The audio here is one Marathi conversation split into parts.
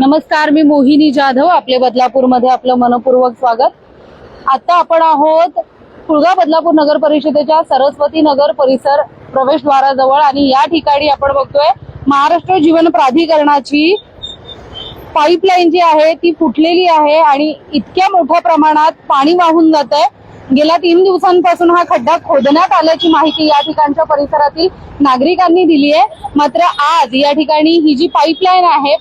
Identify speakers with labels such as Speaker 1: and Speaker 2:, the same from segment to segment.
Speaker 1: नमस्कार मी मोहिनी जाधव आपले बदलापूरमध्ये आपलं मनपूर्वक स्वागत. आता आपण आहोत कुळगा बदलापूर नगर परिषदेच्या सरस्वती नगर परिसर प्रवेशद्वाराजवळ आणि या ठिकाणी आपण बघतोय महाराष्ट्र जीवन प्राधिकरणाची पाईपलाईन जी आहे ती फुटलेली आहे आणि इतक्या मोठ्या प्रमाणात पाणी वाहून जात आहे गेल्या तीन दिवसांपासून हा खड्डा खोदण्यात आल्याची माहिती या ठिकाणच्या परिसरातील नागरिकांनी दिली आहे. मात्र आज या ठिकाणी ही जी पाईपलाईन आहे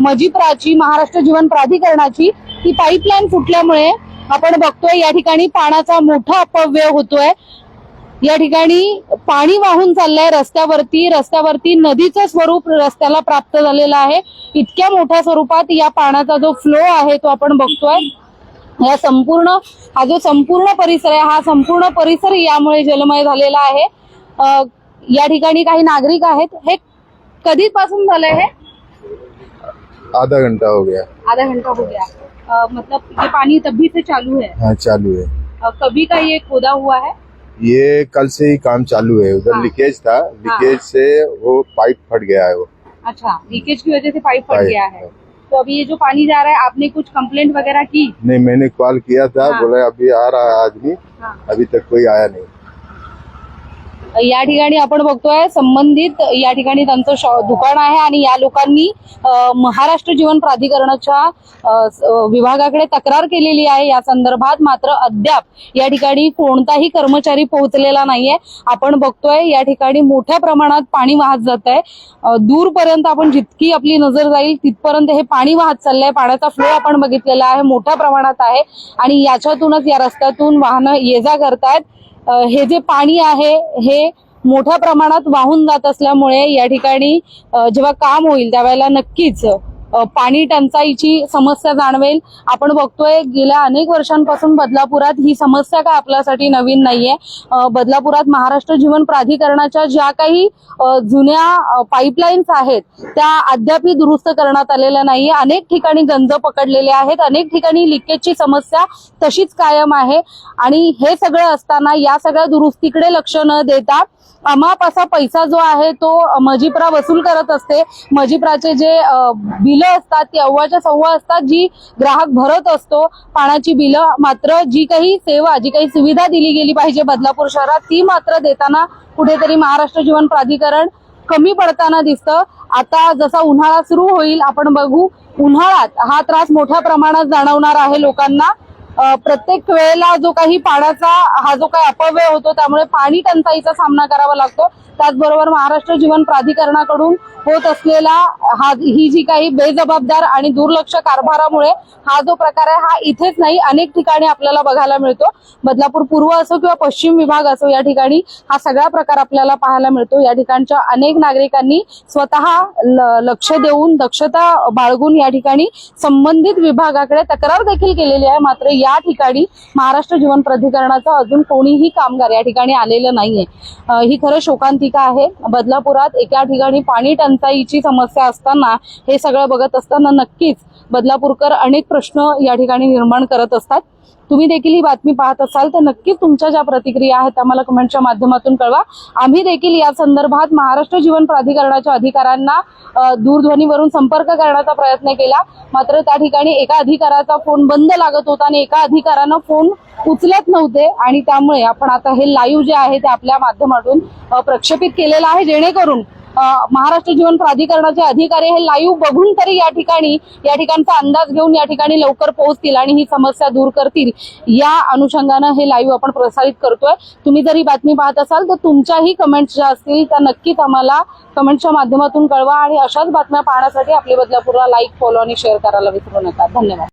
Speaker 1: मजिप्राची महाराष्ट्र जीवन प्राधिकरणाची ती पाईपलाईन फुटल्यामुळे आपण बघतोय या ठिकाणी पाण्याचा मोठा अपव्यय होतोय. या ठिकाणी पाणी वाहून चाललंय रस्त्यावरती. रस्त्यावरती नदीचं स्वरूप रस्त्याला प्राप्त झालेलं आहे. इतक्या मोठ्या स्वरूपात या पाण्याचा जो फ्लो आहे तो आपण बघतोय. या संपूर्ण हा जो संपूर्ण परिसर आहे हा संपूर्ण परिसर यामुळे जलमय झालेला आहे. या ठिकाणी काही नागरिक आहेत. हे कधीपासून झालंय हे?
Speaker 2: आधा घंटा हो गया.
Speaker 1: आधा घंटा हो गया. मतलब ये पानी तभी से चालू है
Speaker 2: हाँ चालू है
Speaker 1: अ, कभी का ये खोदा हुआ है?
Speaker 2: ये कल से ही काम चालू है. उधर
Speaker 1: हाँ।
Speaker 2: लीकेज था. लीकेज हाँ। से वो पाइप फट गया है वो.
Speaker 1: अच्छा लीकेज की वजह से पाइप फट गया है। तो अभी ये जो पानी जा रहा है आपने कुछ कंप्लेंट वगैरह की
Speaker 2: नहीं मैंने कॉल किया था
Speaker 1: हाँ।
Speaker 2: बोला अभी आ रहा है आदमी
Speaker 1: हाँ।
Speaker 2: अभी तक कोई आया नहीं
Speaker 1: या ठिकाणी आपण बघतोय संबंधित या ठिकाणी त्यांचं शॉ- दुकान आहे आणि या लोकांनी महाराष्ट्र जीवन प्राधिकरणाच्या विभागाकडे तक्रार केलेली आहे. या संदर्भात मात्र अद्याप या ठिकाणी कोणताही कर्मचारी पोहोचलेला नाहीये. आपण बघतोय या ठिकाणी मोठ्या प्रमाणात पाणी वाहत जात आहे दूरपर्यंत आपण जितकी आपली नजर जाईल तिथपर्यंत हे पाणी वाहत चाललंय. पाण्याचा फ्लो आपण बघितलेला आहे मोठ्या प्रमाणात आहे. आणि याच्यातूनच या रस्त्यातून वाहनं ये जा करतायत. हे जे पाणी आहे हे मोठ्या प्रमाणात वाहून जात असल्यामुळे या ठिकाणी जेव्हा काम होईल त्यावेळेला नक्कीच पाणी टंचाईची समस्या जाणवेल. आपण बघतोय गेल्या अनेक वर्षांपासून बदलापुरात ही समस्या काय आपल्यासाठी नवीन नाहीये. बदलापुरात महाराष्ट्र जीवन प्राधिकरणाच्या ज्या काही जुन्या पाईपलाईन्स आहेत त्या अद्यापही दुरुस्त करण्यात आलेल्या नाहीये. अनेक ठिकाणी गंज पकडलेले आहेत. अनेक ठिकाणी लिकेजची समस्या तशीच कायम आहे. आणि हे सगळं असताना या सगळ्या दुरुस्तीकडे लक्ष न देता अमाप असा पैसा जो आहे तो मजिप्रा वसूल करत असते. मजिप्राचे जे बिल असतात ती अव्वाच्या सव्वा असतात जी ग्राहक भरत असतो पाण्याची बिलं. मात्र जी काही सेवा जी काही सुविधा दिली गेली पाहिजे बदलापूर शहरात ती मात्र देताना कुठेतरी महाराष्ट्र जीवन प्राधिकरण कमी पडताना दिसतं. आता जसा उन्हाळा सुरू होईल आपण बघू उन्हाळ्यात हा त्रास मोठ्या प्रमाणात जाणवणार आहे लोकांना. प्रत्येक वेळेला जो काही पाण्याचा हा जो काही अपव्यय होतो त्यामुळे पाणी टंचाईचा सामना करावा लागतो. त्याचबरोबर महाराष्ट्र जीवन प्राधिकरणाकडून होत असलेला हा ही जी काही बेजबाबदार आणि दुर्लक्ष कारभारामुळे हा जो प्रकार आहे हा इथेच नाही अनेक ठिकाणी आपल्याला बघायला मिळतो. बदलापूर पूर्व असो किंवा पश्चिम विभाग असो या ठिकाणी हा सगळा प्रकार आपल्याला पाहायला मिळतो. या ठिकाणच्या अनेक नागरिकांनी स्वतः ल- लक्ष देऊन दक्षता बाळगून या ठिकाणी संबंधित विभागाकडे तक्रार देखील केलेली आहे. मात्र या या ठिकाणी महाराष्ट्र जीवन प्राधिकरणाचा अजून कोणीही कामगार या ठिकाणी आलेलं नाहीये. ही खरं शोकांतिका आहे. बदलापुरात एका ठिकाणी पाणी टंचाईची समस्या असताना हे सगळं बघत असताना नक्कीच बदलापूरकर अनेक प्रश्न या ठिकाणी निर्माण करत असतात. तुम्ही देखील ही बातमी पाहत असाल तर नक्कीच तुमच्या ज्या प्रतिक्रिया आहेत आम्हाला कमेंटच्या माध्यमातून कळवा. आम्ही देखील या संदर्भात महाराष्ट्र जीवन प्राधिकरणाच्या अधिकाऱ्यांना दूरध्वनीवरून संपर्क करण्याचा प्रयत्न केला. मात्र त्या ठिकाणी एका अधिकाऱ्याचा फोन बंद लागत होता आणि एका अधिकाऱ्यानं फोन उचलत नव्हते आणि त्यामुळे आपण आता हे लाईव्ह जे आहे ते आपल्या माध्यमातून प्रक्षेपित केलेलं आहे. जेणेकरून महाराष्ट्र जीवन प्राधिकरणाचे अधिकारी हे लाईव्ह बघून तरी या ठिकाणी या ठिकाणचा अंदाज घेऊन या ठिकाणी लवकर पोहोचतील आणि ही समस्या दूर करतील. या अनुषंगानं हे लाईव्ह आपण प्रसारित करतोय. तुम्ही जरी बातमी पाहत असाल तर तुमच्याही कमेंट्स ज्या असतील त्या नक्कीच आम्हाला कमेंटच्या माध्यमातून कळवा आणि अशाच बातम्या पाहण्यासाठी आपली बदलापूरला लाईक फॉलो आणि शेअर करायला विसरू नका. धन्यवाद.